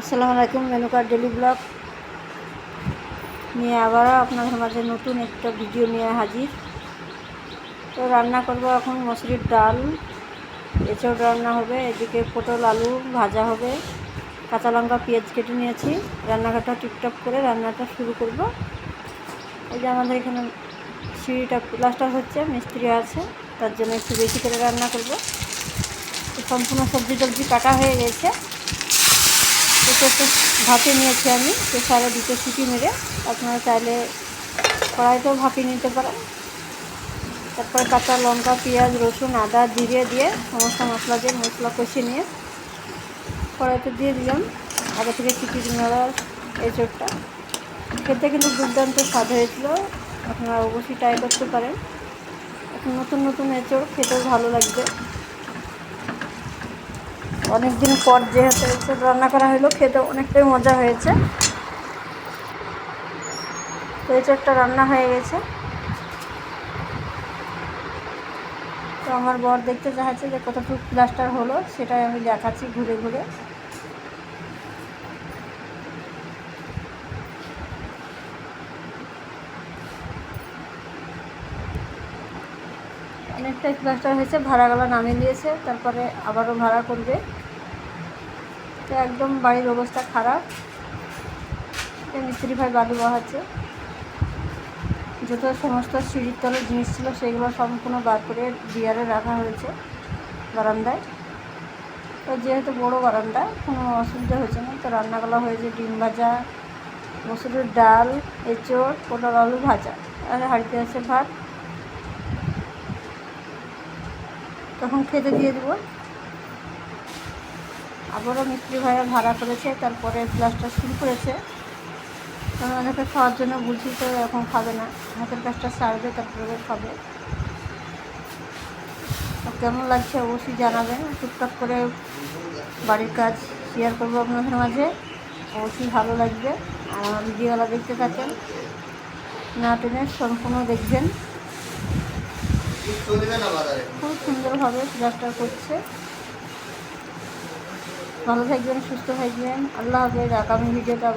আসসালামু আলাইকুম মেনুকার daily blog. নিয়ে আবারও আপনাদের মাঝে নতুন একটা ভিডিও নিয়ে হাজির। তো রান্না করব এখন মসুরির ডাল। এঁচড় রান্না হবে, এদিকে পটল, আলু ভাজা হবে। কাঁচা লঙ্কা, পেঁয়াজ কেটে নিয়েছি। রান্নাঘাটটা টিপটপ করে রান্নাটা শুরু করব। এই যে আমাদের এখানে সিঁড়িটা প্লাস্টার হচ্ছে, মিস্ত্রি আছে, তার জন্য একটু বেশি করে রান্না করব। সম্পূর্ণ সবজি টবজি কাটা হয়ে গেছে। একটু ভাপে নিয়েছি আমি প্রেসারে দুটো সিটি মেরে আপনারা চাইলে কড়াইতেও ভাপিয়ে নিতে পারেন। তারপরে কাঁচা লঙ্কা, পেঁয়াজ, রসুন, আদা জিরে দিয়ে সমস্ত মশলা দিয়ে মশলা কষিয়ে নিয়ে কড়াইতে দিয়ে দিলাম। আগে থেকে সিটি নেওয়ার এঁচড়টা। খেতে কিন্তু দুর্দান্ত স্বাদ হয়েছিল। আপনারা অবশ্যই ট্রাই করতে পারেন। নতুন নতুন এঁচড় খেতেও ভালো লাগবে। অনেক দিন পর যেহেতু এসব রান্না করা হলো, খেতে অনেকটাই মজা হয়েছে। তো চটটা রান্না হয়ে গেছে। তো আমার বর দেখতে চাইছে যে কতটুকু প্লাস্টার হলো, সেটাই আমি দেখাচ্ছি ঘুরে ঘুরে। অনেকটাই প্লাস্টার হয়েছে, ভাড়াগুলো নামিয়ে দিয়েছে, তারপরে আবারও ভাড়া করবে। তো একদম বাড়ির অবস্থা খারাপ। মিস্ত্রি ভাই বালু বাহাচ্ছে যত সমস্ত সিঁড়ির তলের জিনিস ছিল, সেগুলো সম্পূর্ণ বার করে বিয়ারে রাখা হয়েছে বারান্দায়। তো যেহেতু বড়ো বারান্দা, কোনো অসুবিধা হয়েছে না। তো রান্নাগুলো হয়েছে ডিম ভাজা, মসুরের ডাল, এঁচড় পটল আলু ভাজা, আর হাঁড়িতে আছে ভাত। তখন খেতে দিয়ে দেবো। আবারও মিস্ত্রি ভাইয়া ভাড়া করেছে, তারপরে প্লাসটা শুরু করেছে। আমি ওনাকে খাওয়ার জন্য বুঝি তো এখন খাবে না। হাতের কাজটা সারবে, তারপরে খাবে। কেমন লাগছে অবশ্যই জানাবেন। টুকটাক করে বাড়ির কাজ শেয়ার করব আপনাদের মাঝে। অবশ্যই ভালো লাগবে। আর আমার দেখতে থাকেন। না টেনে সম্পূর্ণ দেখবেন। খুব সুন্দরভাবে প্লাস্টার করছে। ভালো থাকবেন সুস্থ থাকবেন। আল্লাহ হাফেজ আগামী ভিডিওটা